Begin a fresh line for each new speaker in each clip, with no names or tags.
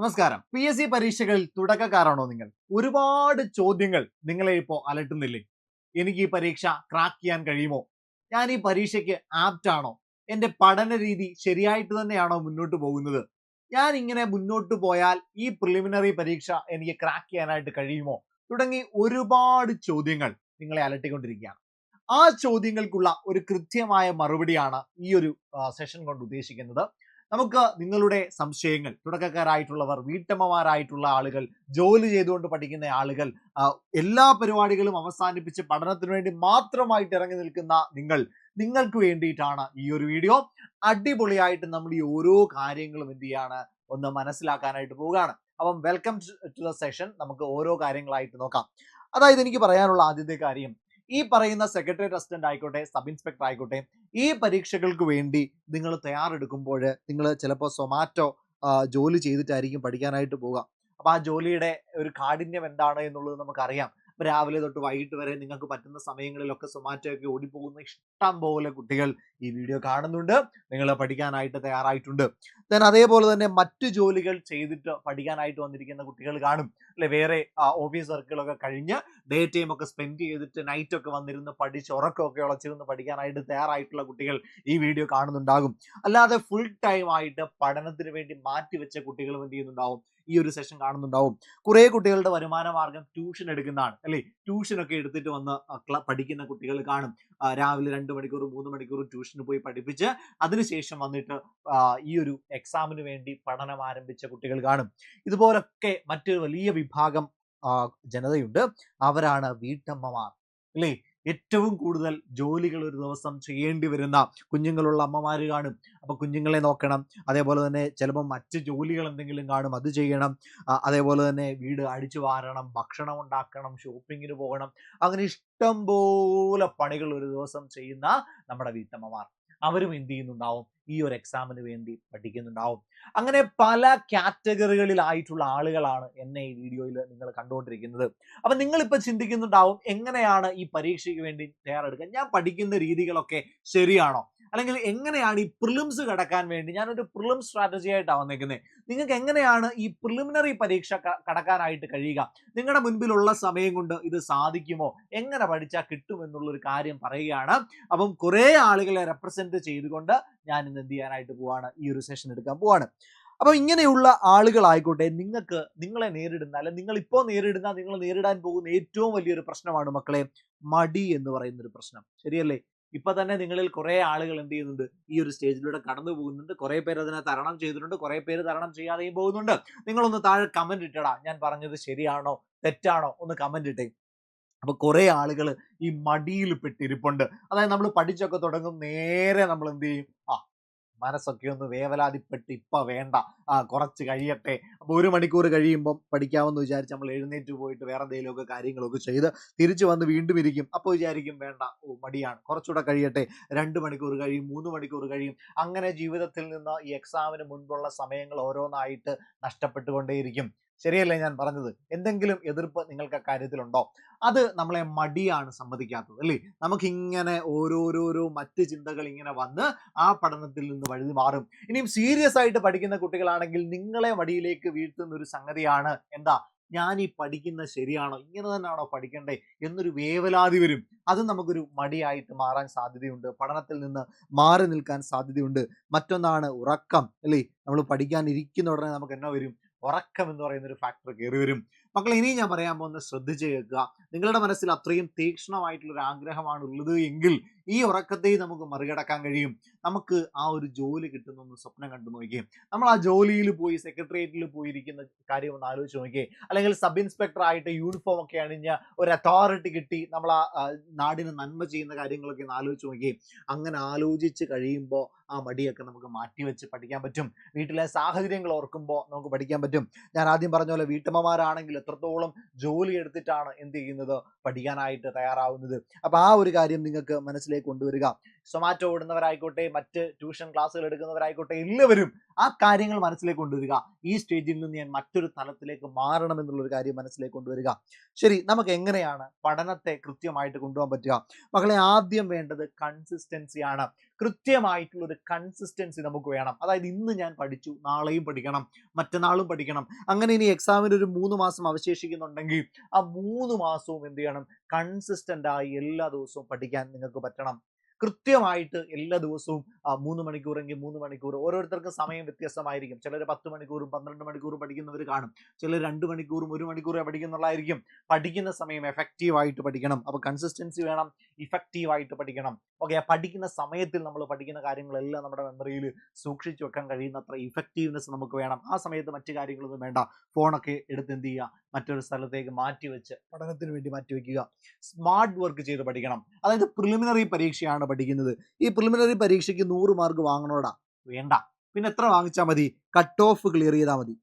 നമസ്കാരം. P S C പരീക്ഷകളിൽ തുടക്കക്കാരാണോ നിങ്ങൾ? ഒരുപാട് ചോദ്യങ്ങൾ നിങ്ങളെ ഇപ്പോൾ അലട്ടുന്നില്ലേ? എനിക്ക് ഈ പരീക്ഷ ക്രാക്ക് ചെയ്യാൻ കഴിയുമോ? ഞാൻ ഈ പരീക്ഷയ്ക്ക് ആപ്റ്റ് ആണോ? എന്റെ പഠന രീതി ശരിയായിട്ട് തന്നെയാണോ മുന്നോട്ട് പോകുന്നത്? ഞാൻ ഇങ്ങനെ മുന്നോട്ട് പോയാൽ ഈ പ്രിലിമിനറി പരീക്ഷ എനിക്ക് ക്രാക്ക് ചെയ്യാനായിട്ട് കഴിയുമോ? തുടങ്ങി ഒരുപാട് ചോദ്യങ്ങൾ നിങ്ങളെ അലട്ടിക്കൊണ്ടിരിക്കുകയാണ്. ആ ചോദ്യങ്ങൾക്കുള്ള ഒരു കൃത്യമായ മറുപടിയാണ് ഈ ഒരു സെഷൻ കൊണ്ട് ഉദ്ദേശിക്കുന്നത്. നമുക്ക് നിങ്ങളുടെ സംശയങ്ങൾ തുടക്കക്കാരായിട്ടുള്ളവർ വീട്ടമ്മമാരായിട്ടുള്ള ആളുകൾ ജോലി ചെയ്തുകൊണ്ട് പഠിക്കുന്ന ആളുകൾ എല്ലാ പരിപാടികളും അവസാനിപ്പിച്ച് പഠനത്തിന് വേണ്ടി മാത്രമായിട്ട് ഇറങ്ങി നിൽക്കുന്ന നിങ്ങൾ നിങ്ങൾക്ക് വേണ്ടിയിട്ടാണ് ഈ ഒരു വീഡിയോ. അടിപൊളിയായിട്ട് നമ്മൾ ഈ ഓരോ കാര്യങ്ങളും എന്ത് ചെയ്യാണ്? ഒന്ന് മനസ്സിലാക്കാനായിട്ട് പോവുകയാണ്. അപ്പം വെൽക്കം ടു ദ സെഷൻ നമുക്ക് ഓരോ കാര്യങ്ങളായിട്ട് നോക്കാം. അതായത് എനിക്ക് പറയാനുള്ള ആദ്യത്തെ കാര്യം ഈ പറയുന്ന സെക്രട്ടറി അസിസ്റ്റന്റ് ആയിക്കോട്ടെ സബ് ഇൻസ്പെക്ടർ ആയിക്കോട്ടെ ഈ പരീക്ഷകൾക്ക് വേണ്ടി നിങ്ങൾ തയ്യാറെടുക്കുമ്പോൾ നിങ്ങൾ ചിലപ്പോൾ സൊമാറ്റോ ജോലി ചെയ്തിട്ടായിരിക്കും പഠിക്കാനായിട്ട് പോവുക. അപ്പൊ ആ ജോലിയുടെ ഒരു കാഠിന്യം എന്താണ് എന്നുള്ളത് നമുക്കറിയാം. രാവിലെ തൊട്ട് വൈകിട്ട് വരെ നിങ്ങൾക്ക് പറ്റുന്ന സമയങ്ങളിലൊക്കെ സൊമാറ്റോ ഒക്കെ ഓടിപ്പോകുന്ന ഇഷ്ടം പോലെ കുട്ടികൾ ഈ വീഡിയോ കാണുന്നുണ്ട്. നിങ്ങൾ പഠിക്കാനായിട്ട് തയ്യാറായിട്ടുണ്ട്. ദെൻ അതേപോലെ തന്നെ മറ്റു ജോലികൾ ചെയ്തിട്ട് പഠിക്കാനായിട്ട് വന്നിരിക്കുന്ന കുട്ടികൾ കാണും. അല്ലെ വേറെ ഓഫീസ് വർക്കുകളൊക്കെ കഴിഞ്ഞ് ഡേ ടൈം ഒക്കെ സ്പെൻഡ് ചെയ്തിട്ട് നൈറ്റ് ഒക്കെ വന്നിരുന്ന് പഠിച്ച് ഉറക്കമൊക്കെ ഉളച്ചിരുന്ന് പഠിക്കാനായിട്ട് തയ്യാറായിട്ടുള്ള കുട്ടികൾ ഈ വീഡിയോ കാണുന്നുണ്ടാകും. അല്ലാതെ ഫുൾ ടൈം ആയിട്ട് പഠനത്തിന് വേണ്ടി മാറ്റിവെച്ച കുട്ടികളും എന്ത് ചെയ്യുന്നുണ്ടാവും? ഈ ഒരു സെഷൻ കാണുന്നുണ്ടാവും. കുറെ കുട്ടികളുടെ വരുമാന മാർഗം ട്യൂഷൻ എടുക്കുന്നതാണ്. അല്ലെ? ട്യൂഷൻ ഒക്കെ എടുത്തിട്ട് വന്ന് പഠിക്കുന്ന കുട്ടികൾ കാണും. രാവിലെ രണ്ട് മണിക്കൂർ മൂന്ന് മണിക്കൂർ ട്യൂഷന് പോയി പഠിപ്പിച്ച് അതിനുശേഷം വന്നിട്ട് ഈ ഒരു എക്സാമിന് വേണ്ടി പഠനം ആരംഭിച്ച കുട്ടികൾ കാണും. ഇതുപോലൊക്കെ മറ്റൊരു വലിയ വിഭാഗം ജനതയുണ്ട്. അവരാണ് വീട്ടമ്മമാർ. അല്ലേ? ഏറ്റവും കൂടുതൽ ജോലികൾ ഒരു ദിവസം ചെയ്യേണ്ടി വരുന്ന കുഞ്ഞുങ്ങളുള്ള അമ്മമാർ കാണും. അപ്പൊ കുഞ്ഞുങ്ങളെ നോക്കണം. അതേപോലെ തന്നെ ചിലപ്പോൾ മറ്റ് ജോലികൾ എന്തെങ്കിലും കാണും. അത് ചെയ്യണം. അതേപോലെ തന്നെ വീട് അടിച്ചു വാരണം. ഭക്ഷണം ഉണ്ടാക്കണം. ഷോപ്പിങ്ങിന് പോകണം. അങ്ങനെ ഇഷ്ടം പോലെ പണികൾ ഒരു ദിവസം ചെയ്യുന്ന നമ്മുടെ വീട്ടമ്മമാർ. അവരും എന്ത് ചെയ്യുന്നുണ്ടാവും? ഈ ഒരു എക്സാമിന് വേണ്ടി പഠിക്കുന്നുണ്ടാവും. അങ്ങനെ പല കാറ്റഗറികളിലായിട്ടുള്ള ആളുകളാണ് എന്നെ ഈ വീഡിയോയിൽ നിങ്ങൾ കണ്ടുകൊണ്ടിരിക്കുന്നത്. അപ്പൊ നിങ്ങൾ ഇപ്പൊ ചിന്തിക്കുന്നുണ്ടാവും എങ്ങനെയാണ് ഈ പരീക്ഷയ്ക്ക് വേണ്ടി തയ്യാറെടുക്കുക? ഞാൻ പഠിക്കുന്ന രീതികളൊക്കെ ശരിയാണോ? അല്ലെങ്കിൽ എങ്ങനെയാണ് ഈ പ്രിലിംസ് കടക്കാൻ വേണ്ടി ഞാനൊരു പ്രിലിം സ്ട്രാറ്റജി ആയിട്ടാണ് വന്നേക്കുന്നത് നിങ്ങൾക്ക് എങ്ങനെയാണ് ഈ പ്രിലിമിനറി പരീക്ഷ കടക്കാനായിട്ട് കഴിയുക? നിങ്ങളുടെ മുൻപിലുള്ള സമയം കൊണ്ട് ഇത് സാധിക്കുമോ? എങ്ങനെ പഠിച്ചാൽ കിട്ടും എന്നുള്ള ഒരു കാര്യം പറയുകയാണ്. അപ്പം കുറേ ആളുകളെ റെപ്രസെന്റ് ചെയ്തുകൊണ്ട് ഞാൻ ഇന്ന് എന്ത് ചെയ്യാനായിട്ട് പോവാണ്? ഈ ഒരു സെഷൻ എടുക്കാൻ പോവാണ്. അപ്പോൾ ഇങ്ങനെയുള്ള ആളുകളായിക്കോട്ടെ നിങ്ങൾക്ക് നിങ്ങളെ നേരിടുന്ന അല്ലെ നിങ്ങൾ ഇപ്പോൾ നേരിടുന്ന നിങ്ങൾ നേരിടാൻ പോകുന്ന ഏറ്റവും വലിയൊരു പ്രശ്നമാണ് മക്കളെ മടി എന്ന് പറയുന്നൊരു പ്രശ്നം. ശരിയല്ലേ? ഇപ്പൊ തന്നെ നിങ്ങളിൽ കുറെ ആളുകൾ എന്ത് ചെയ്യുന്നുണ്ട്? ഈ ഒരു സ്റ്റേജിലൂടെ കടന്നു പോകുന്നുണ്ട്. കുറെ പേര് അതിനെ തരണം ചെയ്തിട്ടുണ്ട്. കുറെ പേര് തരണം ചെയ്യാതെയും പോകുന്നുണ്ട്. നിങ്ങളൊന്ന് താഴെ കമന്റ് ഇട്ടടാ. ഞാൻ പറഞ്ഞത് ശരിയാണോ? തെറ്റാണോ? ഒന്ന് കമന്റ് ഇട്ടേ. അപ്പൊ കുറെ ആളുകൾ ഈ മടിയിൽ പെട്ടിരിപ്പുണ്ട് അതായത് നമ്മൾ പഠിച്ചൊക്കെ തുടങ്ങും നേരെ നമ്മൾ എന്ത് ചെയ്യും? ആ മനസ്സൊക്കെ ഒന്ന് വേവലാതിപ്പെട്ട് ഇപ്പൊ വേണ്ട. ആ കുറച്ച് കഴിയട്ടെ. അപ്പൊ ഒരു മണിക്കൂർ കഴിയുമ്പോൾ പഠിക്കാമെന്ന് വിചാരിച്ച് നമ്മൾ എഴുന്നേറ്റ് പോയിട്ട് വേറെ എന്തെങ്കിലുമൊക്കെ കാര്യങ്ങളൊക്കെ ചെയ്ത് തിരിച്ചു വന്ന് വീണ്ടും ഇരിക്കും. അപ്പോൾ വിചാരിക്കും വേണ്ട ഓ മടിയാണ്. കുറച്ചുകൂടെ കഴിയട്ടെ. രണ്ട് മണിക്കൂർ കഴിയും മൂന്ന് മണിക്കൂർ കഴിയും. അങ്ങനെ ജീവിതത്തിൽ നിന്ന് ഈ എക്സാമിന് മുൻപുള്ള സമയങ്ങൾ ഓരോന്നായിട്ട് നഷ്ടപ്പെട്ടുകൊണ്ടേയിരിക്കും. ശരിയല്ലേ ഞാൻ പറഞ്ഞത്? എന്തെങ്കിലും എതിർപ്പ് നിങ്ങൾക്ക് കാര്യത്തിലുണ്ടോ? അത് നമ്മളെ മടിയാണ് സമ്മതിക്കാത്തത് അല്ലേ? നമുക്കിങ്ങനെ ഓരോരോരോ മറ്റ് ചിന്തകൾ ഇങ്ങനെ വന്ന് ആ പഠനത്തിൽ നിന്ന് വഴുതി മാറും. ഇനിയും സീരിയസ് ആയിട്ട് പഠിക്കുന്ന കുട്ടികളാണെങ്കിൽ നിങ്ങളെ മടിയിലേക്ക് വീഴ്ത്തുന്ന ഒരു സംഗതിയാണ് എന്താ? ഞാൻ ഈ പഠിക്കുന്ന ശരിയാണോ? ഇങ്ങനെ തന്നെയാണോ പഠിക്കണ്ടേ? എന്നൊരു വേവലാതി വരും. അത് നമുക്കൊരു മടിയായിട്ട് മാറാൻ സാധ്യതയുണ്ട്. പഠനത്തിൽ നിന്ന് മാറി നിൽക്കാൻ സാധ്യതയുണ്ട്. മറ്റൊന്നാണ് ഉറക്കം അല്ലേ? നമ്മൾ പഠിക്കാനിരിക്കുന്ന ഉടനെ നമുക്ക് എന്നാ വരും? ഉറക്കം എന്ന് പറയുന്ന ഒരു ഫാക്ടർ കയറി വരും. മക്കളെ ഇനിയും ഞാൻ പറയാൻ പോകുന്ന ശ്രദ്ധിച്ച് കേൾക്കുക. നിങ്ങളുടെ മനസ്സിൽ അത്രയും തീക്ഷണമായിട്ടുള്ള ഒരു ആഗ്രഹമാണ് ഉള്ളത് എങ്കിൽ ഈ ഉറക്കത്തെ നമുക്ക് മറികടക്കാൻ കഴിയും. നമുക്ക് ആ ഒരു ജോലി കിട്ടുന്ന സ്വപ്നം കണ്ടു നോക്കിയേ. നമ്മൾ ആ ജോലിയിൽ പോയി സെക്രട്ടേറിയറ്റിൽ പോയിരിക്കുന്ന കാര്യം ഒന്ന് ആലോചിച്ച് നോക്കിയേ. അല്ലെങ്കിൽ സബ് ഇൻസ്പെക്ടർ ആയിട്ട് യൂണിഫോം ഒക്കെ അണിഞ്ഞ ഒരു അതോറിറ്റി കിട്ടി നമ്മൾ ആ, നാടിന് നന്മ ചെയ്യുന്ന കാര്യങ്ങളൊക്കെ ഒന്ന് ആലോചിച്ച് നോക്കിയേ. അങ്ങനെ ആലോചിച്ച് കഴിയുമ്പോൾ ആ മടിയൊക്കെ നമുക്ക് മാറ്റിവെച്ച് പഠിക്കാൻ പറ്റും. വീട്ടിലെ സാഹചര്യങ്ങൾ ഓർക്കുമ്പോൾ നമുക്ക് പഠിക്കാൻ പറ്റും. ഞാൻ ആദ്യം പറഞ്ഞ പോലെ വീട്ടമ്മമാരാണെങ്കിൽ എത്രത്തോളം ജോലി എടുത്തിട്ടാണ് എന്ത് ചെയ്യുന്നത്? പഠിക്കാനായിട്ട് തയ്യാറാവുന്നത്. അപ്പം ആ ഒരു കാര്യം നിങ്ങൾക്ക് മനസ്സിലേക്ക് കൊണ്ടുവരിക. സൊമാറ്റോ ഓടുന്നവരായിക്കോട്ടെ മറ്റ് ട്യൂഷൻ ക്ലാസ്സുകൾ എടുക്കുന്നവരായിക്കോട്ടെ എല്ലാവരും ആ കാര്യങ്ങൾ മനസ്സിലേക്ക് കൊണ്ടുവരിക. ഈ സ്റ്റേജിൽ നിന്ന് ഞാൻ മറ്റൊരു തലത്തിലേക്ക് മാറണം എന്നുള്ള ഒരു കാര്യം മനസ്സിലേക്ക് കൊണ്ടുവരിക. ശരി നമുക്ക് എങ്ങനെയാണ് പഠനത്തെ കൃത്യമായിട്ട് കൊണ്ടുപോകാൻ പറ്റുക? മക്കളെ ആദ്യം വേണ്ടത് കൺസിസ്റ്റൻസിയാണ് കൃത്യമായിട്ടുള്ള ഒരു കൺസിസ്റ്റൻസി നമുക്ക് വേണം. അതായത് ഇന്ന് ഞാൻ പഠിച്ചു നാളെയും പഠിക്കണം മറ്റന്നാളും പഠിക്കണം. അങ്ങനെ ഇനി എക്സാമിന് ഒരു മൂന്ന് മാസം അവശേഷിക്കുന്നുണ്ടെങ്കിൽ ആ മൂന്ന് മാസവും എന്ത് ചെയ്യണം? കൺസിസ്റ്റന്റ് ആയി എല്ലാ ദിവസവും പഠിക്കാൻ നിങ്ങൾക്ക് പറ്റണം. കൃത്യമായിട്ട് എല്ലാ ദിവസവും ആ, മൂന്ന് മണിക്കൂറെങ്കിൽ മൂന്ന് മണിക്കൂർ ഓരോരുത്തർക്കും സമയം വ്യത്യസ്തമായിരിക്കും. ചിലർ പത്ത് മണിക്കൂറും പന്ത്രണ്ട് മണിക്കൂറും പഠിക്കുന്നവർ കാണും. ചിലർ രണ്ട് മണിക്കൂറും ഒരു മണിക്കൂറേ പഠിക്കുന്നുള്ളതായിരിക്കും പഠിക്കുന്ന സമയം എഫക്റ്റീവായിട്ട് പഠിക്കണം. അപ്പോൾ കൺസിസ്റ്റൻസി വേണം ഇഫക്റ്റീവായിട്ട് പഠിക്കണം. ഓക്കെ പഠിക്കുന്ന സമയത്തിൽ നമ്മൾ പഠിക്കുന്ന കാര്യങ്ങളെല്ലാം നമ്മുടെ മെമ്മറിയിൽ സൂക്ഷിച്ചു വെക്കാൻ കഴിയുന്നത്ര ഇഫക്റ്റീവ്നെസ് നമുക്ക് വേണം. ആ സമയത്ത് മറ്റു കാര്യങ്ങളൊന്നും വേണ്ട. ഫോണൊക്കെ എടുത്ത് എന്ത് ചെയ്യുക? മറ്റൊരു സ്ഥലത്തേക്ക് മാറ്റി വെച്ച് പഠനത്തിന് വേണ്ടി മാറ്റി വയ്ക്കുക സ്മാർട്ട് വർക്ക് ചെയ്ത് പഠിക്കണം. അതായത് പ്രിലിമിനറി പരീക്ഷയാണ് പഠിക്കുന്നത്. ഈ പ്രിലിമിനറി പരീക്ഷയ്ക്ക് നൂറ് മാർക്ക് വാങ്ങണോടാ? വേണ്ട. പിന്നെ എത്ര വാങ്ങിച്ചാൽ മതി? കട്ട് ഓഫ് ക്ലിയർ ചെയ്താൽ മതി.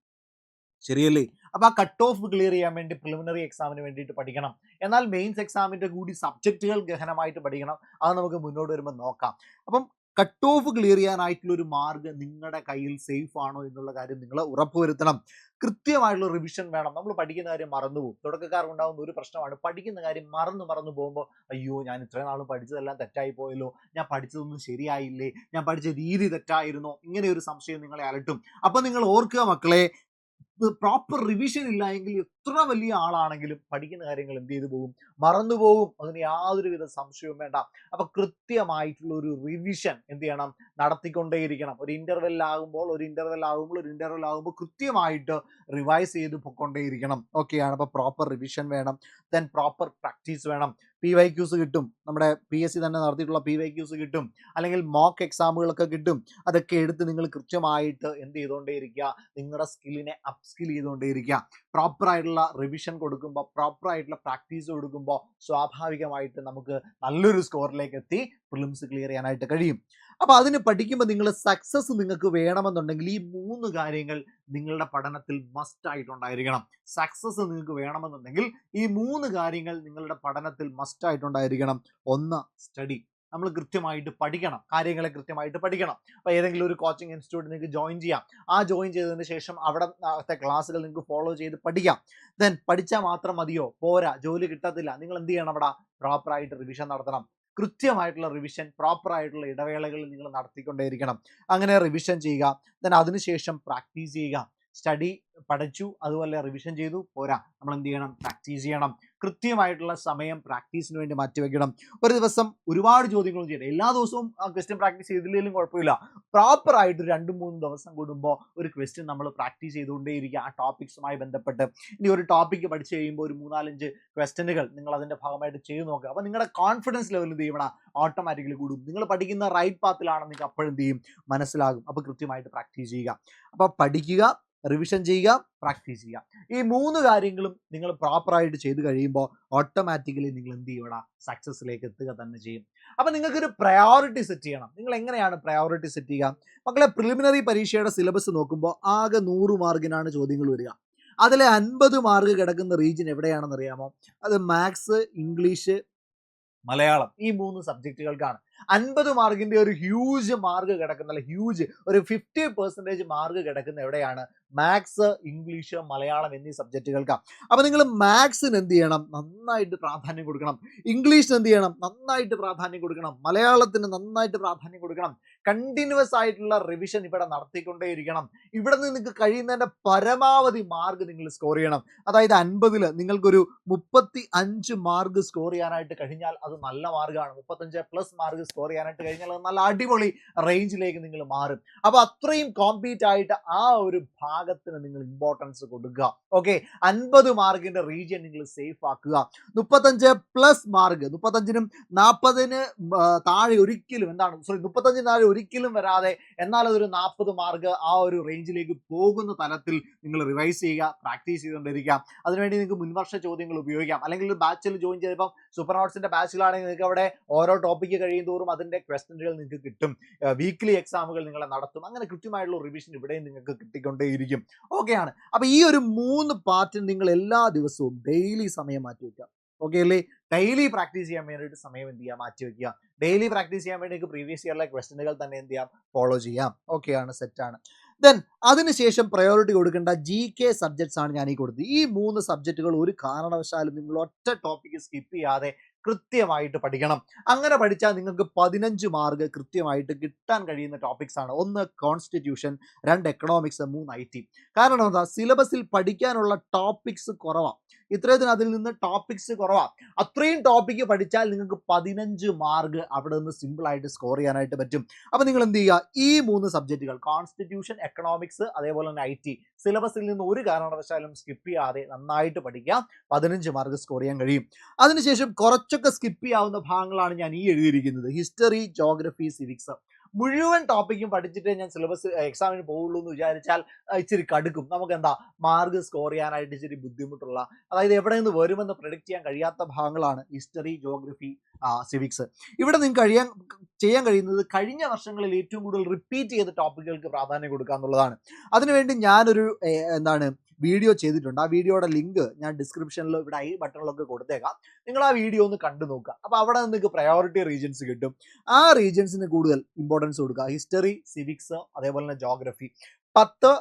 ശരിയല്ലേ? അപ്പൊ ആ കട്ട് ഓഫ് ക്ലിയർ ചെയ്യാൻ വേണ്ടി പ്രിലിമിനറി എക്സാമിന് വേണ്ടിയിട്ട് പഠിക്കണം. എന്നാൽ മെയിൻസ് എക്സാമിന്റെ കൂടി സബ്ജക്റ്റുകൾ ഗഹനമായിട്ട് പഠിക്കണം. അത് നമുക്ക് മുന്നോട്ട് വരുമ്പോൾ നോക്കാം. അപ്പം കട്ട് ഓഫ് ക്ലിയർ ചെയ്യാനായിട്ടുള്ള ഒരു മാർഗം നിങ്ങളുടെ കയ്യിൽ സേഫ് ആണോ എന്നുള്ള കാര്യം നിങ്ങൾ ഉറപ്പുവരുത്തണം. കൃത്യമായിട്ടുള്ള റിവിഷൻ വേണം. നമ്മൾ പഠിക്കുന്ന കാര്യം മറന്നുപോകും. തുടക്കക്കാർക്ക് ഉണ്ടാകുന്ന ഒരു പ്രശ്നമാണ്. പഠിക്കുന്ന കാര്യം മറന്നു മറന്നു പോകുമ്പോൾ അയ്യോ ഞാൻ ഇത്രയും നാളും പഠിച്ചതെല്ലാം തെറ്റായി പോയല്ലോ. ഞാൻ പഠിച്ചതൊന്നും ശരിയായില്ലേ? ഞാൻ പഠിച്ച രീതി തെറ്റായിരുന്നോ? ഇങ്ങനെ ഒരു സംശയം നിങ്ങളെ അലട്ടും. അപ്പൊ നിങ്ങൾ ഓർക്കുക മക്കളെ പ്രോപ്പർ റിവിഷൻ ഇല്ല എങ്കിൽ എത്ര വലിയ ആളാണെങ്കിലും പഠിക്കുന്ന കാര്യങ്ങൾ എന്ത് ചെയ്തു പോകും? മറന്നു പോകും. അതിന് യാതൊരുവിധ സംശയവും വേണ്ട. അപ്പൊ കൃത്യമായിട്ടുള്ള ഒരു റിവിഷൻ എന്ത് ചെയ്യണം? നടത്തിക്കൊണ്ടേയിരിക്കണം. ഒരു ഇന്റർവെൽ ആകുമ്പോൾ ഒരു ഇന്റർവെൽ ആകുമ്പോൾ ഒരു ഇന്റർവെൽ ആകുമ്പോൾ കൃത്യമായിട്ട് റിവൈസ് ചെയ്ത് പൊക്കൊണ്ടേയിരിക്കണം. ഓക്കെയാണ് അപ്പൊ പ്രോപ്പർ റിവിഷൻ വേണം. ദെൻ പ്രോപ്പർ പ്രാക്ടീസ് വേണം. പി വൈ ക്യൂസ് കിട്ടും. നമ്മുടെ പി എസ് സി തന്നെ നടത്തിയിട്ടുള്ള പി വൈ ക്യൂസ് കിട്ടും. അല്ലെങ്കിൽ മോക്ക് എക്സാമുകളൊക്കെ കിട്ടും. അതൊക്കെ എടുത്ത് നിങ്ങൾ കൃത്യമായിട്ട് എന്ത് ചെയ്തുകൊണ്ടേയിരിക്കുക? നിങ്ങളുടെ സ്കില്ലിനെ അപ്സ്കിൽ ചെയ്തുകൊണ്ടേയിരിക്കുക. പ്രോപ്പർ ആയിട്ടുള്ള റിവിഷൻ കൊടുക്കുമ്പോൾ പ്രോപ്പർ ആയിട്ടുള്ള പ്രാക്ടീസ് കൊടുക്കുമ്പോൾ സ്വാഭാവികമായിട്ട് നമുക്ക് നല്ലൊരു സ്കോറിലേക്ക് എത്തി പ്രിലിംസ് ക്ലിയർ ചെയ്യാനായിട്ട് കഴിയും. അപ്പോൾ അതിന് പഠിക്കുമ്പോൾ നിങ്ങൾ സക്സസ് നിങ്ങൾക്ക് വേണമെന്നുണ്ടെങ്കിൽ ഈ മൂന്ന് കാര്യങ്ങൾ നിങ്ങളുടെ പഠനത്തിൽ മസ്റ്റ് ആയിട്ടുണ്ടായിരിക്കണം. സക്സസ് നിങ്ങൾക്ക് വേണമെന്നുണ്ടെങ്കിൽ ഈ മൂന്ന് കാര്യങ്ങൾ നിങ്ങളുടെ പഠനത്തിൽ മസ്റ്റ് ആയിട്ടുണ്ടായിരിക്കണം. ഒന്ന് സ്റ്റഡി നമ്മൾ കൃത്യമായിട്ട് പഠിക്കണം കാര്യങ്ങളെ കൃത്യമായിട്ട് പഠിക്കണം. അപ്പോൾ ഏതെങ്കിലും ഒരു കോച്ചിങ് ഇൻസ്റ്റിറ്റ്യൂട്ട് നിങ്ങൾക്ക് ജോയിൻ ചെയ്യാം. ആ ജോയിൻ ചെയ്തതിന് ശേഷം അവിടത്തെ ക്ലാസ്സുകൾ നിങ്ങൾക്ക് ഫോളോ ചെയ്ത് പഠിക്കാം. ദെൻ പഠിച്ചാൽ മാത്രം മതിയോ? പോരാ ജോലി കിട്ടത്തില്ല. നിങ്ങൾ എന്ത് ചെയ്യണം അവിടെ? പ്രോപ്പറായിട്ട് റിവിഷൻ നടത്തണം. കൃത്യമായിട്ടുള്ള റിവിഷൻ പ്രോപ്പറായിട്ടുള്ള ഇടവേളകളിൽ നിങ്ങൾ നടത്തിക്കൊണ്ടേയിരിക്കണം. അങ്ങനെ റിവിഷൻ ചെയ്യുക. ദെൻ അതിനുശേഷം പ്രാക്ടീസ് ചെയ്യുക. സ്റ്റഡി പഠിച്ചു അതുപോലെ റിവിഷൻ ചെയ്തു പോരാ. നമ്മൾ എന്ത് ചെയ്യണം? പ്രാക്ടീസ് ചെയ്യണം. കൃത്യമായിട്ടുള്ള സമയം പ്രാക്ടീസിന് വേണ്ടി മാറ്റിവെക്കണം ഒരു ദിവസം ഒരുപാട് ചോദ്യങ്ങളും ചെയ്യണം. എല്ലാ ദിവസവും ക്വസ്റ്റ്യൻ പ്രാക്ടീസ് ചെയ്തില്ലെങ്കിലും കുഴപ്പമില്ല. പ്രോപ്പറായിട്ട് രണ്ട് മൂന്ന് ദിവസം കൂടുമ്പോൾ ഒരു ക്വസ്റ്റ്യൻ നമ്മൾ പ്രാക്ടീസ് ചെയ്തുകൊണ്ടേയിരിക്കുക ആ ടോപ്പിക്സുമായി ബന്ധപ്പെട്ട്. ഇനി ഒരു ടോപ്പിക്ക് പഠിച്ചു കഴിയുമ്പോൾ ഒരു മൂന്നാലഞ്ച് ക്വസ്റ്റ്യനുകൾ നിങ്ങൾ അതിന്റെ ഭാഗമായിട്ട് ചെയ്തു നോക്കുക. അപ്പോൾ നിങ്ങളുടെ കോൺഫിഡൻസ് ലെവൽ എന്ത് ചെയ്യണം? ഓട്ടോമാറ്റിക്കലി കൂടും. നിങ്ങൾ പഠിക്കുന്ന റൈറ്റ് പാത്തിലാണെന്ന് നിങ്ങൾക്ക് അപ്പോഴെന്ത് ചെയ്യും? മനസ്സിലാകും. അപ്പോൾ കൃത്യമായിട്ട് പ്രാക്ടീസ് ചെയ്യുക. അപ്പോൾ പഠിക്കുക റിവിഷൻ ചെയ്യുക പ്രാക്ടീസ് ചെയ്യുക. ഈ മൂന്ന് കാര്യങ്ങളും നിങ്ങൾ പ്രോപ്പറായിട്ട് ചെയ്ത് കഴിയുമ്പോൾ ഓട്ടോമാറ്റിക്കലി നിങ്ങൾ എന്ത് ചെയ്യണം സക്സസ്സിലേക്ക് എത്തുക തന്നെ ചെയ്യും. അപ്പം നിങ്ങൾക്കൊരു പ്രയോറിറ്റി സെറ്റ് ചെയ്യണം. നിങ്ങൾ എങ്ങനെയാണ് പ്രയോറിറ്റി സെറ്റ് ചെയ്യുക? മക്കളെ പ്രിലിമിനറി പരീക്ഷയുടെ സിലബസ് നോക്കുമ്പോൾ ആകെ നൂറ് മാർക്കിനാണ് ചോദ്യങ്ങൾ വരിക. അതിലെ അൻപത് മാർക്ക് കിടക്കുന്ന റീജിയൻ എവിടെയാണെന്ന് അറിയാമോ അത് മാത്സ് ഇംഗ്ലീഷ് മലയാളം ഈ മൂന്ന് സബ്ജക്റ്റുകൾക്കാണ് അൻപത് മാർക്കിന്റെ ഒരു ഹ്യൂജ് മാർക്ക് കിടക്കുന്ന അല്ല ഹ്യൂജ് ഒരു ഫിഫ്റ്റി പെർസെന്റേജ് മാർക്ക് കിടക്കുന്ന എവിടെയാണ്? മാത്സ് ഇംഗ്ലീഷ് മലയാളം എന്നീ സബ്ജക്റ്റുകൾക്കാണ് അപ്പൊ നിങ്ങൾ മാത്സിന് എന്ത് ചെയ്യണം? നന്നായിട്ട് പ്രാധാന്യം കൊടുക്കണം. ഇംഗ്ലീഷിന് എന്ത് ചെയ്യണം? നന്നായിട്ട് പ്രാധാന്യം കൊടുക്കണം. മലയാളത്തിന് നന്നായിട്ട് പ്രാധാന്യം കൊടുക്കണം. കണ്ടിന്യൂസ് ആയിട്ടുള്ള റിവിഷൻ ഇവിടെ നടത്തിക്കൊണ്ടേയിരിക്കണം. ഇവിടെ നിന്ന് നിങ്ങൾക്ക് കഴിയുന്നതിന്റെ പരമാവധി മാർക്ക് നിങ്ങൾ സ്കോർ ചെയ്യണം. അതായത് അൻപതിൽ നിങ്ങൾക്കൊരു മുപ്പത്തി അഞ്ച് മാർക്ക് സ്കോർ ചെയ്യാനായിട്ട് കഴിഞ്ഞാൽ അത് നല്ല മാർക്കാണ് മുപ്പത്തഞ്ച് പ്ലസ് മാർക്ക് സ്കോർ ചെയ്യാനായിട്ട് കഴിഞ്ഞാൽ അത് നല്ല അടിപൊളി റേഞ്ചിലേക്ക് നിങ്ങൾ മാറും. അപ്പോൾ അത്രയും കോമ്പീറ്റ് ആയിട്ട് ആ ഒരു ഭാഗത്തിന് നിങ്ങൾ ഇമ്പോർട്ടൻസ് കൊടുക്കുക. ഓക്കെ അൻപത് മാർക്കിന്റെ റീജിയൻ നിങ്ങൾ സേഫ് ആക്കുക. മുപ്പത്തഞ്ച് പ്ലസ് മാർക്ക് മുപ്പത്തഞ്ചിനും നാൽപ്പതിന് താഴെ ഒരിക്കലും എന്താണ് സോറി മുപ്പത്തഞ്ചിന് താഴെ ഒരിക്കലും വരാതെ എന്നാൽ അതൊരു നാൽപ്പത് മാർക്ക് ആ ഒരു റേഞ്ചിലേക്ക് പോകുന്ന തലത്തിൽ നിങ്ങൾ റിവൈസ് ചെയ്യുക പ്രാക്ടീസ് ചെയ്തുകൊണ്ടിരിക്കുക. അതിനുവേണ്ടി നിങ്ങൾക്ക് മുൻവർഷ ചോദ്യങ്ങൾ ഉപയോഗിക്കാം. അല്ലെങ്കിൽ ഒരു ബാച്ചിൽ ജോയിൻ ചെയ്തപ്പം സൂപ്പർ നോട്ട്സിന്റെ ബാച്ചിലാണെങ്കിൽ നിങ്ങൾക്ക് അവിടെ ഓരോ ടോപ്പിക്ക് കഴിയും തോറും അതിന്റെ ക്വസ്റ്റനുകൾ നിങ്ങൾക്ക് കിട്ടും. വീക്ക്ലി എക്സാമുകൾ നിങ്ങളെ നടത്തും. അങ്ങനെ കൃത്യമായിട്ടുള്ള റിവിഷൻ ഇവിടെയും നിങ്ങൾക്ക് കിട്ടിക്കൊണ്ടേയിരിക്കും. ഓക്കെയാണ് അപ്പൊ ഈ ഒരു മൂന്ന് പാർട്ടിന് നിങ്ങൾ എല്ലാ ദിവസവും ഡെയിലി സമയം മാറ്റി വെക്കുക ഓക്കെ അല്ലേ? ഡെയിലി പ്രാക്ടീസ് ചെയ്യാൻ വേണ്ടിയിട്ട് സമയം എന്ത് ചെയ്യുക? മാറ്റി വെക്കുക ഡെയിലി പ്രാക്ടീസ് ചെയ്യാൻ വേണ്ടി പ്രീവിയസ് ഇയറിലെ ക്വസ്റ്റനുകൾ തന്നെ എന്ത് ചെയ്യാം? ഫോളോ ചെയ്യാം. ആണ് സെറ്റാണ്
ദെൻ അതിനുശേഷം പ്രയോറിറ്റി കൊടുക്കേണ്ട ജി കെ സബ്ജക്ട്സ് ആണ് ഞാൻ ഈ കൊടുത്തത്. ഈ മൂന്ന് സബ്ജക്റ്റുകൾ ഒരു കാരണവശാലും നിങ്ങൾ ഒറ്റ ടോപ്പിക്ക് സ്കിപ്പ് ചെയ്യാതെ കൃത്യമായിട്ട് പഠിക്കണം. അങ്ങനെ പഠിച്ചാൽ നിങ്ങൾക്ക് പതിനഞ്ച് മാർക്ക് കൃത്യമായിട്ട് കിട്ടാൻ കഴിയുന്ന ടോപ്പിക്സ് ആണ്. ഒന്ന് കോൺസ്റ്റിറ്റ്യൂഷൻ രണ്ട് എക്കണോമിക്സ് മൂന്ന് ഐ ടി കാരണം എന്താ? സിലബസിൽ പഠിക്കാനുള്ള ടോപ്പിക്സ് കുറവാണ് ഇത്രയത്തിന് അതിൽ നിന്ന് ടോപ്പിക്സ് കുറവാണ് അത്രയും ടോപ്പിക്ക് പഠിച്ചാൽ നിങ്ങൾക്ക് പതിനഞ്ച് മാർക്ക് അവിടെ നിന്ന് സിമ്പിൾ ആയിട്ട് സ്കോർ ചെയ്യാനായിട്ട് പറ്റും. അപ്പൊ നിങ്ങൾ എന്ത് ചെയ്യുക? ഈ മൂന്ന് സബ്ജക്റ്റുകൾ കോൺസ്റ്റിറ്റ്യൂഷൻ എക്കണോമിക്സ് അതേപോലെ തന്നെ ഐ ടി സിലബസിൽ നിന്ന് ഒരു കാരണവശാലും സ്കിപ്പ് ചെയ്യാതെ നന്നായിട്ട് പഠിക്കാം പതിനഞ്ച് മാർക്ക് സ്കോർ ചെയ്യാൻ കഴിയും. അതിനുശേഷം കുറച്ചൊക്കെ സ്കിപ്പ് ചെയ്യാവുന്ന ഭാഗങ്ങളാണ് ഞാൻ ഈ എഴുതിയിരിക്കുന്നത്. ഹിസ്റ്ററി ജോഗ്രഫി സിവിക്സ് മുഴുവൻ ടോപ്പിക്കും പഠിച്ചിട്ടേ ഞാൻ സിലബസ് എക്സാമിന് പോകുള്ളൂ എന്ന് വിചാരിച്ചാൽ ഇച്ചിരി കടുക്കും. നമുക്ക് എന്താ മാർക്ക് സ്കോർ ചെയ്യാനായിട്ട് ഇച്ചിരി ബുദ്ധിമുട്ടുള്ള അതായത് എവിടെ നിന്ന് വരുമെന്ന് പ്രെഡിക്റ്റ് ചെയ്യാൻ കഴിയാത്ത ഭാഗങ്ങളാണ്. ഹിസ്റ്ററി ജോഗ്രഫി സിവിക്സ് ഇവിടെ നിങ്ങൾക്ക് കഴിയാൻ ചെയ്യാൻ കഴിയുന്നത് കഴിഞ്ഞ വർഷങ്ങളിൽ ഏറ്റവും കൂടുതൽ റിപ്പീറ്റ് ചെയ്ത ടോപ്പിക്കുകൾക്ക് പ്രാധാന്യം കൊടുക്കുക എന്നുള്ളതാണ്. അതിനുവേണ്ടി ഞാനൊരു എന്താണ് വീഡിയോ ചെയ്തിട്ടുണ്ട്. ആ വീഡിയോയുടെ ലിങ്ക് ഞാൻ ഡിസ്ക്രിപ്ഷനിൽ ഇവിടെ ഐ ബട്ടണിലൊക്കെ കൊടുത്തേക്കാം. നിങ്ങൾ ആ വീഡിയോ ഒന്ന് കണ്ടു നോക്കുക. അപ്പോൾ അവിടെ നിങ്ങൾക്ക് പ്രയോറിറ്റി റീജൻസ് കിട്ടും. ആ റീജൻസിന് കൂടുതൽ ഇമ്പോർട്ടൻസ് കൊടുക്കുക. ഹിസ്റ്ററി സിവിക്സ് അതേപോലെ തന്നെ ജോഗ്രഫി പത്ത്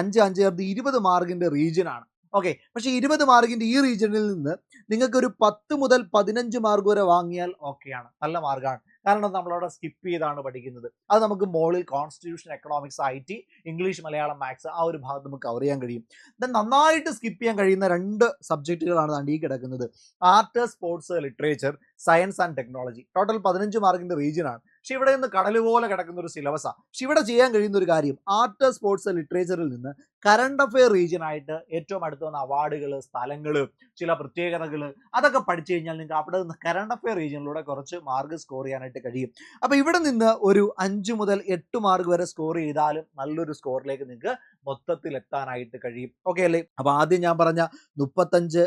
അഞ്ച് അഞ്ച് ചേർത്ത് ഇരുപത് റീജിയൻ റീജിയനാണ് ഓക്കെ പക്ഷേ ഇരുപത് മാർക്കിന്റെ ഈ റീജിയനിൽ നിന്ന് നിങ്ങൾക്ക് ഒരു പത്ത് മുതൽ പതിനഞ്ച് മാർഗ് വരെ വാങ്ങിയാൽ ഓക്കെയാണ് നല്ല മാർക്കാണ്. കാരണം നമ്മളവിടെ സ്കിപ്പ് ചെയ്താണ് പഠിക്കുന്നത്. അത് നമുക്ക് മോളിൽ constitution economics I T English Malayalam maths ആ ഒരു ഭാഗത്ത് നമുക്ക് കവർ ചെയ്യാൻ കഴിയും. ദെൻ നന്നായിട്ട് സ്കിപ്പ് ചെയ്യാൻ കഴിയുന്ന രണ്ട് സബ്ജക്റ്റുകളാണ് താണ്ടി കിടക്കുന്നത്. Art sports literature science and technology total പതിനഞ്ച് മാർക്കിന്റെ റീജിയനാണ് പക്ഷെ ഇവിടെ നിന്ന് കടൽ പോലെ കിടക്കുന്ന ഒരു സിലബസാണ് പക്ഷെ ഇവിടെ ചെയ്യാൻ കഴിയുന്ന ഒരു കാര്യം ആർട്ട് സ്പോർട്സ് ലിറ്ററേച്ചറിൽ നിന്ന് കറണ്ട് അഫെയർ റീജിയൻ ആയിട്ട് ഏറ്റവും അടുത്ത് വന്ന അവാർഡുകൾ സ്ഥലങ്ങൾ ചില പ്രത്യേകതകൾ അതൊക്കെ പഠിച്ചു കഴിഞ്ഞാൽ നിങ്ങൾക്ക് അവിടെ നിന്ന് കറണ്ട് അഫെയർ റീജിയനിലൂടെ കുറച്ച് മാർക്ക് സ്കോർ ചെയ്യാനായിട്ട് കഴിയും. അപ്പോൾ ഇവിടെ നിന്ന് ഒരു അഞ്ച് മുതൽ എട്ട് മാർക്ക് വരെ സ്കോർ ചെയ്താലും നല്ലൊരു സ്കോറിലേക്ക് നിങ്ങൾക്ക് മൊത്തത്തിൽ എത്താനായിട്ട് കഴിയും. ഓക്കെ അല്ലേ? അപ്പോൾ ആദ്യം ഞാൻ പറഞ്ഞ മുപ്പത്തഞ്ച്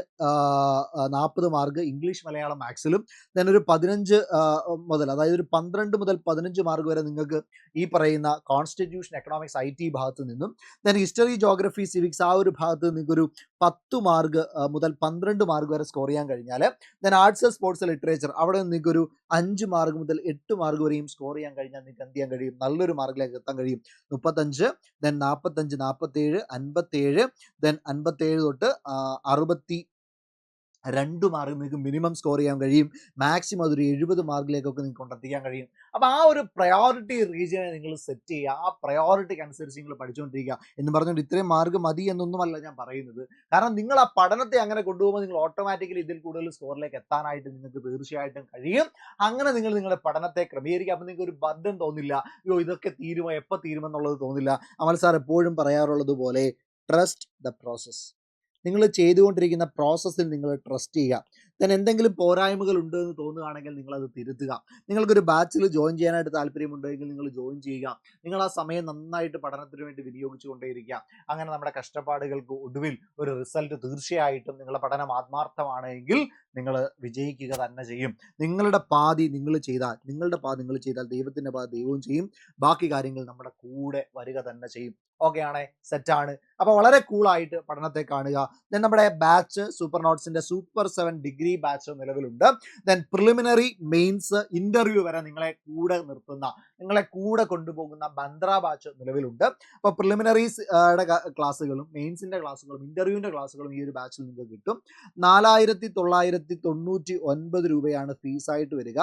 നാൽപ്പത് മാർക്ക് ഇംഗ്ലീഷ് മലയാളം മാത്സിലും ദെൻ ഒരു പതിനഞ്ച് മുതൽ അതായത് ഒരു പന്ത്രണ്ട് മുതൽ പതിനഞ്ച് മാർക്ക് വരെ നിങ്ങൾക്ക് ഈ പറയുന്ന കോൺസ്റ്റിറ്റ്യൂഷൻ എക്കണോമിക്സ് ഐ ടി ഭാഗത്ത് നിന്നും ദെൻ ഹിസ്റ്ററി ജോഗ്രഫി സിവിക്സ് ആ ഒരു ഭാഗത്ത് നിങ്ങൾക്ക് ഒരു പത്ത് മാർക്ക് മുതൽ പന്ത്രണ്ട് മാർക്ക് വരെ സ്കോർ ചെയ്യാൻ കഴിഞ്ഞാൽ ദെൻ ആർട്സ് സ്പോർട്സ് ലിറ്ററേച്ചർ അവിടെ നിങ്ങൾക്ക് ഒരു അഞ്ച് മാർക്ക് മുതൽ എട്ട് മാർക്ക് വരെയും സ്കോർ ചെയ്യാൻ കഴിഞ്ഞാൽ നിങ്ങൾക്ക് എന്ത് ചെയ്യാൻ കഴിയും? നല്ലൊരു മാർക്കിലേക്ക് എത്താൻ കഴിയും. മുപ്പത്തഞ്ച് ദെൻ നാൽപ്പത്തഞ്ച് നാൽപ്പത്തേഴ് അൻപത്തേഴ് ദെൻ അൻപത്തേഴ് തൊട്ട് അറുപത്തി രണ്ട് മാർക്ക് നിങ്ങൾക്ക് മിനിമം സ്കോർ ചെയ്യാൻ കഴിയും. മാക്സിമം അതൊരു എഴുപത് മാർക്കിലേക്കൊക്കെ നിങ്ങൾക്ക് കൊണ്ടെത്തിക്കാൻ കഴിയും. അപ്പോൾ ആ ഒരു പ്രയോറിറ്റി റീജിയനെ നിങ്ങൾ സെറ്റ് ചെയ്യുക. ആ പ്രയോറിറ്റിക്ക് അനുസരിച്ച് നിങ്ങൾ പഠിച്ചുകൊണ്ടിരിക്കുക എന്ന് പറഞ്ഞുകൊണ്ട് ഇത്രയും മാർക്ക് മതി എന്നൊന്നുമല്ല ഞാൻ പറയുന്നത്. കാരണം നിങ്ങൾ ആ പഠനത്തെ അങ്ങനെ കൊണ്ടുപോകുമ്പോൾ നിങ്ങൾ ഓട്ടോമാറ്റിക്കലി ഇതിൽ കൂടുതൽ സ്കോറിലേക്ക് എത്താനായിട്ട് നിങ്ങൾക്ക് തീർച്ചയായിട്ടും കഴിയും. അങ്ങനെ നിങ്ങൾ നിങ്ങളുടെ പഠനത്തെ ക്രമീകരിക്കുക. അപ്പോൾ നിങ്ങൾക്ക് ഒരു ബർഡൻ തോന്നില്ല. അയ്യോ ഇതൊക്കെ തീരുമോ? എപ്പോൾ തീരുമെന്നുള്ളത് തോന്നില്ല. അമൽ സാർ എപ്പോഴും പറയാറുള്ളത് പോലെ ട്രസ്റ്റ് ദ പ്രോസസ്സ് നിങ്ങൾ ചെയ്തുകൊണ്ടിരിക്കുന്ന പ്രോസസ്സിൽ നിങ്ങൾ ട്രസ്റ്റ് ചെയ്യുക. ദെൻ എന്തെങ്കിലും പോരായ്മകൾ ഉണ്ട് എന്ന് തോന്നുകയാണെങ്കിൽ നിങ്ങൾ അത് തിരുത്തുക. നിങ്ങൾക്കൊരു ബാച്ചിൽ ജോയിൻ ചെയ്യാനായിട്ട് താല്പര്യമുണ്ടെങ്കിൽ നിങ്ങൾ ജോയിൻ ചെയ്യുക. നിങ്ങൾ ആ സമയം നന്നായിട്ട് പഠനത്തിന് വേണ്ടി വിനിയോഗിച്ചു കൊണ്ടേയിരിക്കുക. അങ്ങനെ നമ്മുടെ കഷ്ടപ്പാടുകൾക്ക് ഒടുവിൽ ഒരു റിസൾട്ട് തീർച്ചയായിട്ടും നിങ്ങളുടെ പഠനം ആത്മാർത്ഥമാണെങ്കിൽ നിങ്ങൾ വിജയിക്കുക തന്നെ ചെയ്യും. നിങ്ങളുടെ പാതി നിങ്ങൾ ചെയ്താൽ നിങ്ങളുടെ പാതി നിങ്ങൾ ചെയ്താൽ ദൈവത്തിന്റെ പാതി ദൈവവും ചെയ്യും. ബാക്കി കാര്യങ്ങൾ നമ്മുടെ കൂടെ വരിക തന്നെ ചെയ്യും. ഓക്കെ ആണേ? സെറ്റാണ് അപ്പോൾ വളരെ കൂളായിട്ട് പഠനത്തെ കാണുക. ദെൻ നമ്മുടെ ബാച്ച് സൂപ്പർ നോട്ട്സിന്റെ സൂപ്പർ സെവൻ ഡിഗ്രി ബാച്ച് നിലവിലുണ്ട്. ദെൻ പ്രിലിമിനറി മെയിൻസ് ഇന്റർവ്യൂ വരെ നിങ്ങളെ കൂടെ നിർത്തുന്ന നിങ്ങളെ കൂടെ കൊണ്ടുപോകുന്ന ബന്ദ്ര ബാച്ച് നിലവിലുണ്ട്. അപ്പോൾ പ്രിലിമിനറീസ് ക്ലാസ്സുകളും മെയിൻസിന്റെ ക്ലാസ്സുകളും ഇന്റർവ്യൂവിന്റെ ക്ലാസ്സുകളും ഈ ഒരു ബാച്ചിൽ നിങ്ങൾക്ക് കിട്ടും. നാലായിരത്തി തൊള്ളായിരത്തി തൊണ്ണൂറ്റി ഒൻപത് രൂപയാണ് ഫീസായിട്ട് വരിക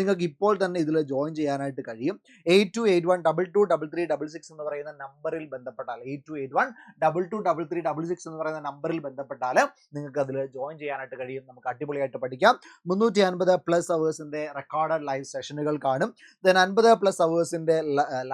നിങ്ങൾക്ക് ഇപ്പോൾ തന്നെ ഇതിൽ ജോയിൻ ചെയ്യാനായിട്ട് കഴിയും. Eight two eight one double two double three double six എന്ന് പറയുന്ന നമ്പറിൽ ബന്ധപ്പെട്ടാൽ eight two eight one double two double three double six എന്ന് പറയുന്ന നമ്പറിൽ ബന്ധപ്പെട്ടാൽ നിങ്ങൾക്ക് അതിൽ ജോയിൻ ചെയ്യാനായിട്ട് കഴിയും. നമുക്ക് അടിപൊളിയായിട്ട് പഠിക്കാം. മുന്നൂറ്റി അൻപത് പ്ലസ് അവേഴ്സിന്റെ റെക്കോർഡഡ് ലൈവ് സെഷനുകൾ കാണും. ദെൻ അൻപത് പ്ലസ് അവേഴ്സിന്റെ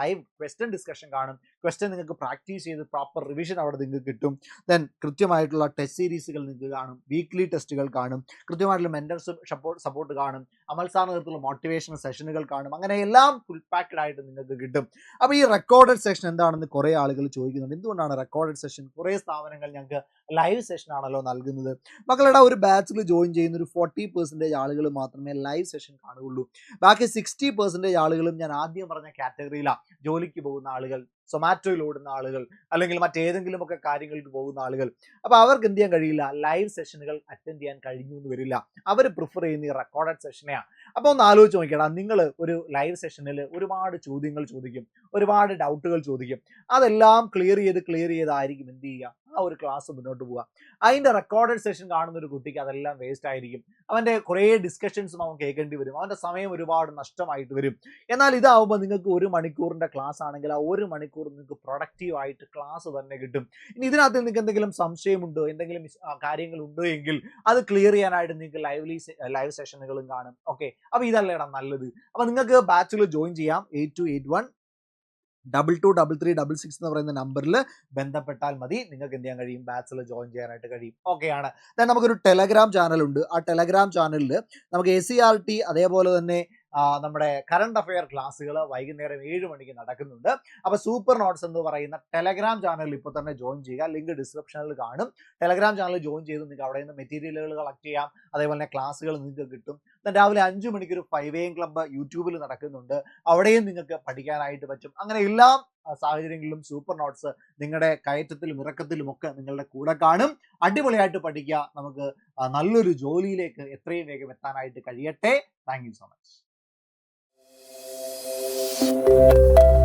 ലൈവ് ക്വസ്റ്റ്യൻ ഡിസ്കഷൻ കാണും. ക്വസ്റ്റ്യൻ നിങ്ങൾക്ക് പ്രാക്ടീസ് ചെയ്ത് പ്രോപ്പർ റിവിഷൻ അവിടെ നിങ്ങൾക്ക് കിട്ടും. ദെൻ കൃത്യമായിട്ടുള്ള ടെസ്റ്റ് സീരീസുകൾ നിങ്ങൾക്ക് കാണും. വീക്ക്ലി ടെസ്റ്റുകൾ കാണും. കൃത്യമായിട്ടുള്ള മെന്റർസ് സപ്പോർട്ട് സപ്പോർട്ട് കാണും. അമൽ സാർ മോട്ടിവേഷൻ സെഷനുകൾ കാണും. അങ്ങനെ എല്ലാം ഫുൾ പാക്കഡ് ആയിട്ട് നിങ്ങൾക്ക് കിട്ടും. അപ്പോൾ ഈ റെക്കോർഡഡ് സെഷൻ എന്താണെന്ന് കുറേ ആളുകൾ ചോദിക്കുന്നുണ്ട്. എന്തുകൊണ്ടാണ് റെക്കോർഡഡ് സെഷൻ കുറേ സ്ഥാപനങ്ങൾ ഞങ്ങൾക്ക് ലൈവ് സെഷൻ ആണല്ലോ നൽകുന്നത്? മക്കളുടെ ഒരു ബാച്ചിൽ ജോയിൻ ചെയ്യുന്ന ഒരു ഫോർട്ടി പെർസെന്റേജ് ആളുകൾ മാത്രമേ ലൈവ് സെഷൻ കാണുകയുള്ളൂ. ബാക്കി സിക്സ്റ്റി പെർസെന്റേജ് ആളുകളും ഞാൻ ആദ്യം പറഞ്ഞ കാറ്റഗറിയിലാണ് ജോലിക്ക് പോകുന്ന ആളുകൾ. സൊമാറ്റോയിൽ ഓടുന്ന ആളുകൾ അല്ലെങ്കിൽ മറ്റേതെങ്കിലും ഒക്കെ കാര്യങ്ങൾക്ക് പോകുന്ന ആളുകൾ. അപ്പോൾ അവർക്ക് എന്ത് ചെയ്യാൻ കഴിയില്ല? ലൈവ് സെഷനുകൾ അറ്റൻഡ് ചെയ്യാൻ കഴിഞ്ഞു എന്ന് വരില്ല. അവർ പ്രിഫർ ചെയ്യുന്ന ഈ റെക്കോർഡഡ് സെഷനെയാണ് അപ്പോൾ ഒന്ന് ആലോചിച്ച് നോക്കിയടാ നിങ്ങൾ ഒരു ലൈവ് സെഷനിൽ ഒരുപാട് ചോദ്യങ്ങൾ ചോദിക്കും ഒരുപാട് ഡൗട്ടുകൾ ചോദിക്കും. അതെല്ലാം ക്ലിയർ ചെയ്ത് ക്ലിയർ ചെയ്തായിരിക്കും എന്ത് ചെയ്യുക? ആ ഒരു ക്ലാസ് മുന്നോട്ട് പോവുക. അതിന്റെ റെക്കോർഡഡ് സെഷൻ കാണുന്ന ഒരു കുട്ടിക്ക് അതെല്ലാം വേസ്റ്റ് ആയിരിക്കും. അവന്റെ കുറേ ഡിസ്കഷൻസും അവൻ കേൾക്കേണ്ടി വരും. അവന്റെ സമയം ഒരുപാട് നഷ്ടമായിട്ട് വരും. എന്നാൽ ഇതാവുമ്പോൾ നിങ്ങൾക്ക് ഒരു മണിക്കൂറിന്റെ ക്ലാസ് ആണെങ്കിൽ ആ ഒരു മണിക്കൂർ നിങ്ങൾക്ക് പ്രൊഡക്റ്റീവ് ആയിട്ട് ക്ലാസ് തന്നെ കിട്ടും. ഇനി ഇതിനകത്ത് നിങ്ങൾക്ക് എന്തെങ്കിലും സംശയമുണ്ടോ? എന്തെങ്കിലും കാര്യങ്ങൾ ഉണ്ടോ എങ്കിൽ അത് ക്ലിയർ ചെയ്യാനായിട്ട് നിങ്ങൾക്ക് ലൈവ്ലി ലൈവ് സെഷനുകളും കാണും. ഓക്കെ അപ്പോൾ ഇതല്ലേടാ നല്ലത്. അപ്പോൾ നിങ്ങൾക്ക് ബാച്ചിൽ ജോയിൻ ചെയ്യാം. Eight two eight one double two double three double six എന്ന് പറയുന്ന നമ്പറിൽ ബന്ധപ്പെട്ടാൽ മതി. നിങ്ങൾക്ക് എന്ത് ചെയ്യാൻ കഴിയും? ബാച്ചിൽ ജോയിൻ ചെയ്യാനായിട്ട് കഴിയും. ഓക്കെയാണ് ദെൻ നമുക്കൊരു ടെലഗ്രാം ചാനലുണ്ട് ആ ടെലഗ്രാം ചാനലിൽ നമുക്ക് എ സി ആർ ടി അതേപോലെ തന്നെ നമ്മുടെ കറണ്ട് അഫെയർ ക്ലാസ്സുകൾ വൈകുന്നേരം ഏഴ് മണിക്ക് നടക്കുന്നുണ്ട്. അപ്പോൾ സൂപ്പർ നോട്ട്സ് എന്ന് പറയുന്ന ടെലഗ്രാം ചാനൽ ഇപ്പോൾ തന്നെ ജോയിൻ ചെയ്യുക. ലിങ്ക് ഡിസ്ക്രിപ്ഷനിൽ കാണും. ടെലഗ്രാം ചാനൽ ജോയിൻ ചെയ്ത് നിങ്ങൾക്ക് അവിടെ നിന്ന് മെറ്റീരിയലുകൾ കളക്ട് ചെയ്യാം. അതേപോലെ തന്നെ ക്ലാസ്സുകൾ നിങ്ങൾക്ക് കിട്ടും. രാവിലെ അഞ്ച് മണിക്ക് ഒരു ഫൈവ് എം ക്ലബ്ബ് യൂട്യൂബിൽ നടക്കുന്നുണ്ട്. അവിടെയും നിങ്ങൾക്ക് പഠിക്കാനായിട്ട് പറ്റും. അങ്ങനെ എല്ലാ സാഹചര്യങ്ങളിലും സൂപ്പർ നോട്ട്സ് നിങ്ങളുടെ കയറ്റത്തിലും ഇറക്കത്തിലും ഒക്കെ നിങ്ങളുടെ കൂടെ കാണും. അടിപൊളിയായിട്ട് പഠിക്കുക. നമുക്ക് നല്ലൊരു ജോലിയിലേക്ക് എത്രയും വേഗം എത്താനായിട്ട് കഴിയട്ടെ. Thank so much Thank you.